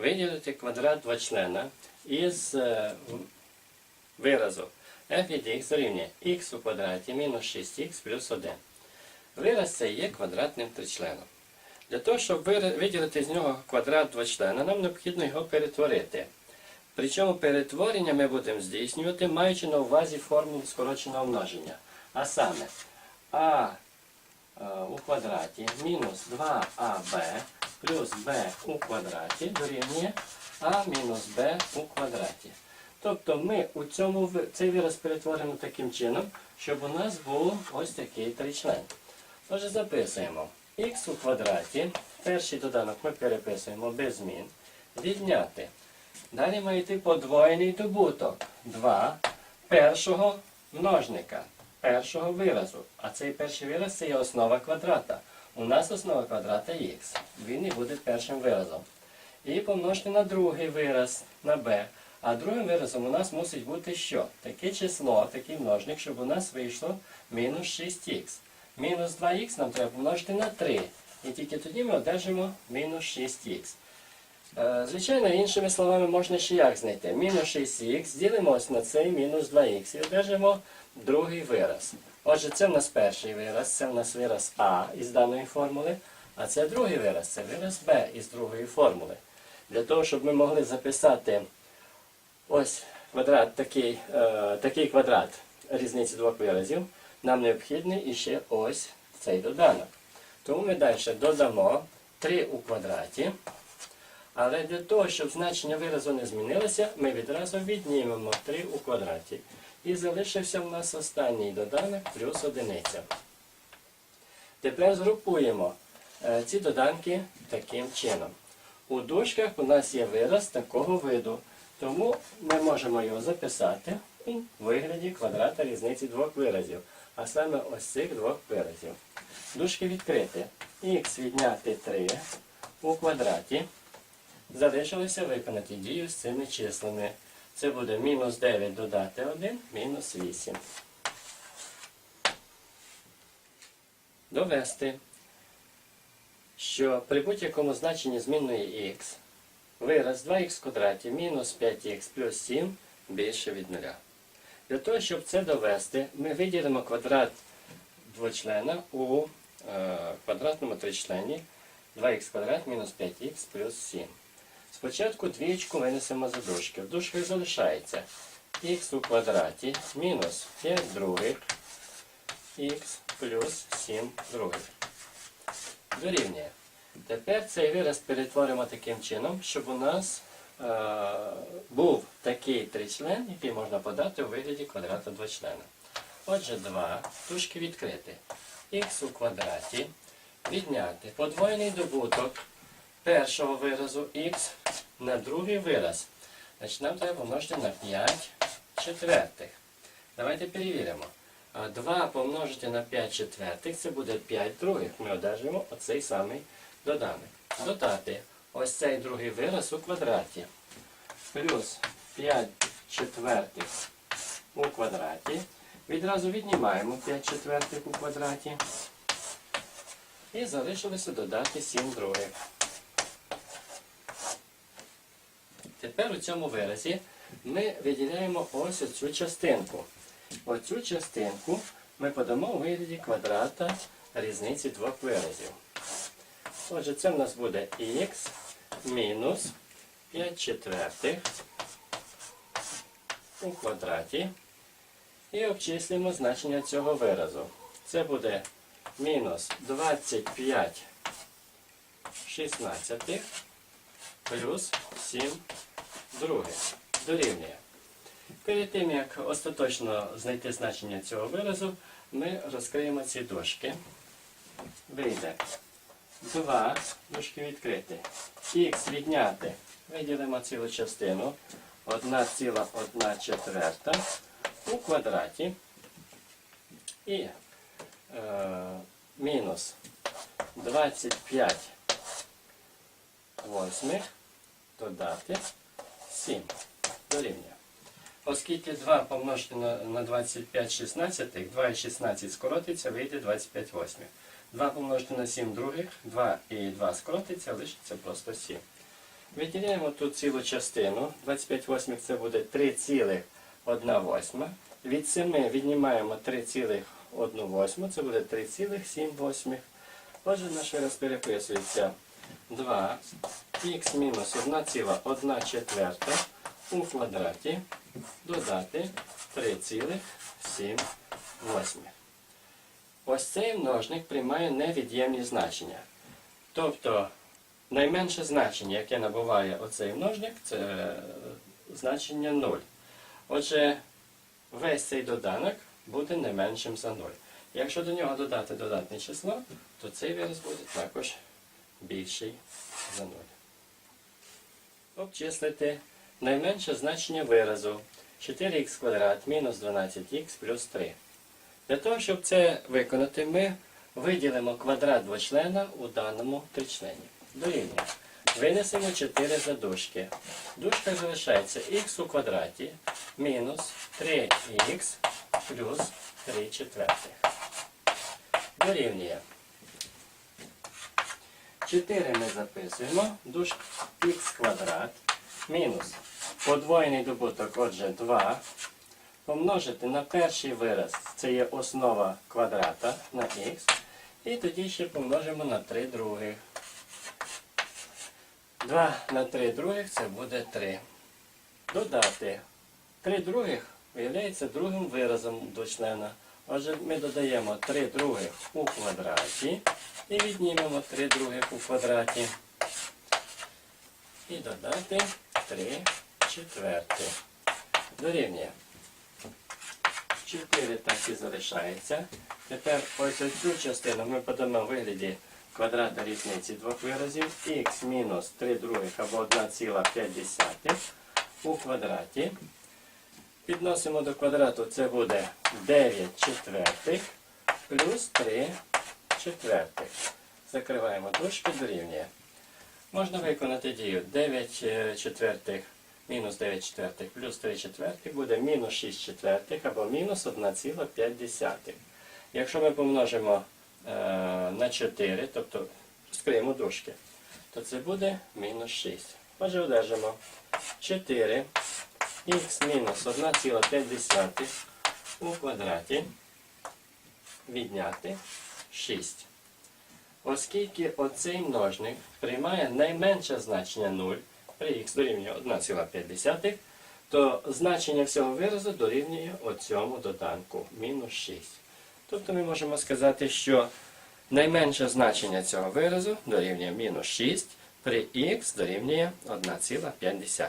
виділити квадрат двочлена із е, виразу f від x дорівнює x у квадраті мінус 6x плюс 1. Вираз це є квадратним тричленом. Для того, щоб виділити з нього квадрат двочлена, нам необхідно його перетворити. Причому перетворення ми будемо здійснювати, маючи на увазі формулу скороченого множення. А саме а е, у квадраті мінус 2аб плюс b у квадраті дорівнює а мінус b у квадраті. Тобто ми у цьому цей вираз перетворимо таким чином, щоб у нас був ось такий тричлен. Отже, записуємо х у квадраті. Перший доданок ми переписуємо без змін. Відняти. Далі має йти подвоєний добуток. 2 першого множника, першого виразу. А цей перший вираз це є основа квадрата. У нас основа квадрата х. Він і буде першим виразом. І помножити на другий вираз, на b. А другим виразом у нас мусить бути що? Таке число, такий множник, щоб у нас вийшло мінус 6х. Мінус 2х нам треба помножити на 3. І тільки тоді ми одержимо мінус 6х. Е, Звичайно, іншими словами можна ще як знайти. Мінус 6х ділимо ось на цей мінус 2х і одержимо другий вираз. Отже, це в нас перший вираз, це в нас вираз А із даної формули, а це другий вираз, це вираз Б із другої формули. Для того, щоб ми могли записати ось квадрат, такий, е, такий квадрат різниці двох виразів, нам необхідний іще ось цей доданок. Тому ми далі додамо 3 у квадраті. Але для того, щоб значення виразу не змінилося, ми відразу віднімемо 3 у квадраті. І залишився в нас останній доданок плюс одиниця. Тепер згрупуємо е, ці доданки таким чином. У дужках у нас є вираз такого виду, тому ми можемо його записати у вигляді квадрата різниці двох виразів, а саме ось цих двох виразів. Дужки відкриті. Х відняти 3 у квадраті. Залишилося виконати дію з цими числами. Це буде мінус 9 додати 1, мінус 8. Довести, що при будь-якому значенні змінної х вираз 2х в квадраті мінус 5х плюс 7 більше від 0. Для того, щоб це довести, ми виділимо квадрат двочлена у е, квадратному тричлені 2х квадрат мінус 5х плюс 7. Спочатку двієчку винесемо за дужки. В дужках залишається х у квадраті мінус 5 других х плюс 7 других. Дорівнює. Тепер цей вираз перетворимо таким чином, щоб у нас е, був такий тричлен, який можна подати у вигляді квадрата двочлена. Отже, 2 дужки відкрити. х у квадраті відняти подвоєний добуток першого виразу х на другий вираз. Значить, нам треба помножити на 5 четвертих. Давайте перевіримо. 2 помножити на 5 четвертих, це буде 5 других. Ми одержимо оцей самий доданок. Додати ось цей другий вираз у квадраті. Плюс 5 четвертих у квадраті. Відразу віднімаємо 5 четвертих у квадраті. І залишилося додати 7 других. Тепер у цьому виразі ми виділяємо ось цю частинку. Оцю частинку ми подамо у вигляді квадрата різниці двох виразів. Отже, це в нас буде х мінус 5 четвертих у квадраті. І обчислюємо значення цього виразу. Це буде мінус 25 шістнадцятих плюс 7 других. Дорівнює. Перед тим, як остаточно знайти значення цього виразу, ми розкриємо ці дужки. Вийде 2 дужки відкриті. Х відняти. Виділимо цілу частину. 1,1 четверта у квадраті. І е, мінус 25 восьмих додати 7 дорівнює. Оскільки 2 помножити на, на 25 шістнадцятих, 2 і 16 скоротиться, вийде 25 восьмих. 2 помножити на 7 других, 2 і 2 скоротиться, лишиться просто 7. Виділяємо тут цілу частину. 25 восьмих це буде 3,1 восьма. Від 7 віднімаємо 3,1 восьму, це буде 3,7 восьмих. Отже, наш вираз переписується 2 х мінус 1,1 четверта у квадраті додати 3,7 восьмих. Ось цей множник приймає невід'ємні значення. Тобто найменше значення, яке набуває оцей множник, це е, значення 0. Отже, весь цей доданок буде не меншим за 0. Якщо до нього додати додатне число, то цей вираз буде також більший за 0. Обчислити найменше значення виразу 4х квадрат мінус 12х плюс 3. Для того, щоб це виконати, ми виділимо квадрат двочлена у даному тричлені. Дорівнює. Винесемо 4 задушки. Дужка залишається х у квадраті мінус 3х плюс 3 четвертих. Дорівнює. 4 ми записуємо. Дужка х квадрат мінус подвоєний добуток, отже, 2 помножити на перший вираз, це є основа квадрата на х, і тоді ще помножимо на 3 других. 2 на 3 других це буде 3. Додати 3 других виявляється другим виразом до члена. Отже, ми додаємо 3 других у квадраті і віднімемо 3 других у квадраті. І додати 3 четверти. Дорівнює. 4 так і залишається. Тепер ось цю частину ми подамо в вигляді квадрата різниці двох виразів х мінус 3 других або 1,5 у квадраті. Підносимо до квадрату, це буде 9 четвертих плюс 3 четвертих. Закриваємо дужки, дорівнює. Можна виконати дію 9 е, четвертих мінус 9 четвертих плюс 3 четвертих буде мінус 6 четвертих або мінус 1,5. Якщо ми помножимо е, на 4, тобто скриємо дужки, то це буде мінус 6. Отже, одержимо 4 х мінус 1,5 у квадраті відняти 6. Оскільки оцей множник приймає найменше значення 0 при х дорівнює 1,5, то значення всього виразу дорівнює оцьому доданку мінус 6. Тобто ми можемо сказати, що найменше значення цього виразу дорівнює мінус 6 при х дорівнює 1,5.